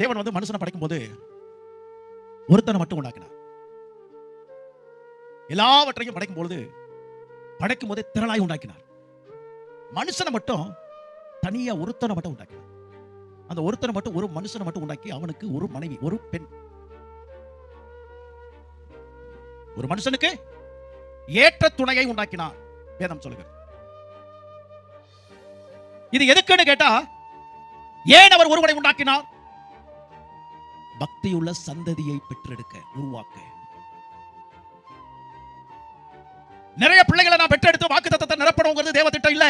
தேவன் வந்து மனுஷனை படைக்கும் போது ஒருத்தனை மட்டும் உண்டாக்கினார். எல்லாவற்றையும் படைக்கும் பொழுது படைக்கும் போதே திரளாய் உண்டாக்கினார். மனுஷனை மட்டும் தனியா ஒருத்தனை மட்டும் உண்டாக்கினார். அந்த ஒருத்தனை மட்டும் ஒரு மனுஷனை மட்டும் உண்டாக்கி அவனுக்கு ஒரு மனைவி ஒரு பெண். ஒரு மனுஷனுக்கு ஏற்ற துணையை உண்டாக்கினார் வேதம் சொல்லுகிறது. இது எதுக்குன்னு கேட்டா ஏன் அவர் ஒருவனை உண்டாக்கினார்? பக்தியுள்ள சந்ததியை பெற்றெடுக்க உருவாக்க. நிறைய பிள்ளைகளை நான் பெற்றெடுத்து வாக்கு தத்தத்தை நிரப்பணுங்கிறது தேவ திட்டம் இல்ல.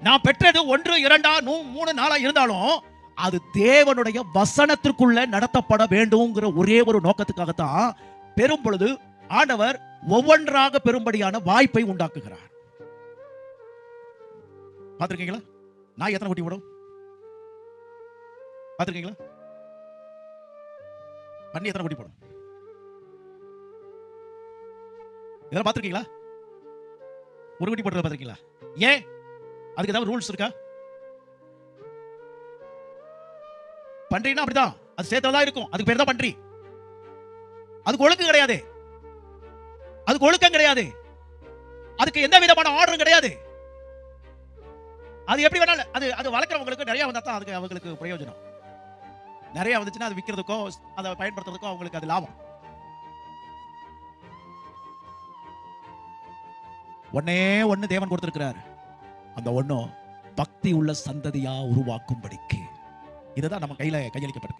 நான் பெற்றது ஒன்று இரண்டா நூ மூணு நாளா இருந்தாலும் அது தேவனுடைய வசனத்திற்குள்ள நடத்தப்பட வேண்டும்ங்கிற ஒரே ஒரு நோக்கத்துக்காகத்தான் பெரும் பொழுது ஆண்டவர் ஒவ்வொன்றாக பெரும்படியான வாய்ப்பை உண்டாக்குகிறார். பார்த்திருக்கீங்களா? நான் எத்தனை குட்டி விடும் பார்த்திருக்கீங்களா? பண்ணி எத்தனை குட்டி போடும் இதெல்லாம் பார்த்துருக்கீங்களா? ஒரு குட்டி போட்டு பார்த்துருக்கீங்களா? ஏன்? அதுக்கு ஏதாவது ரூல்ஸ் இருக்கா? பன்றினா அப்படிதான். அது சேர்த்ததான் இருக்கும். அதுக்கு பேர் தான் பன்றி. அதுக்கு ஒழுக்கம் கிடையாது. அதுக்கு ஒழுக்கம் கிடையாது. அதுக்கு எந்த விதமான ஆர்டரும் கிடையாது. அது எப்படி வேணாலும் அது அது வளர்க்குறவங்களுக்கு நிறைய வந்தால் தான் அதுக்கு அவங்களுக்கு பிரயோஜனம். நிறைய வந்துச்சுன்னா அது விற்கிறதுக்கும் அதை பயன்படுத்துறதுக்கோ அவங்களுக்கு அது லாபம். ஒன்னே ஒண்ணு தேவன் கொடுத்திருக்கிறார். அந்த ஒண்ணும் பக்தி உள்ள சந்ததியா உருவாக்கும்படிக்கு. இதுதான் நம்ம கையில கையளிக்கப்படும்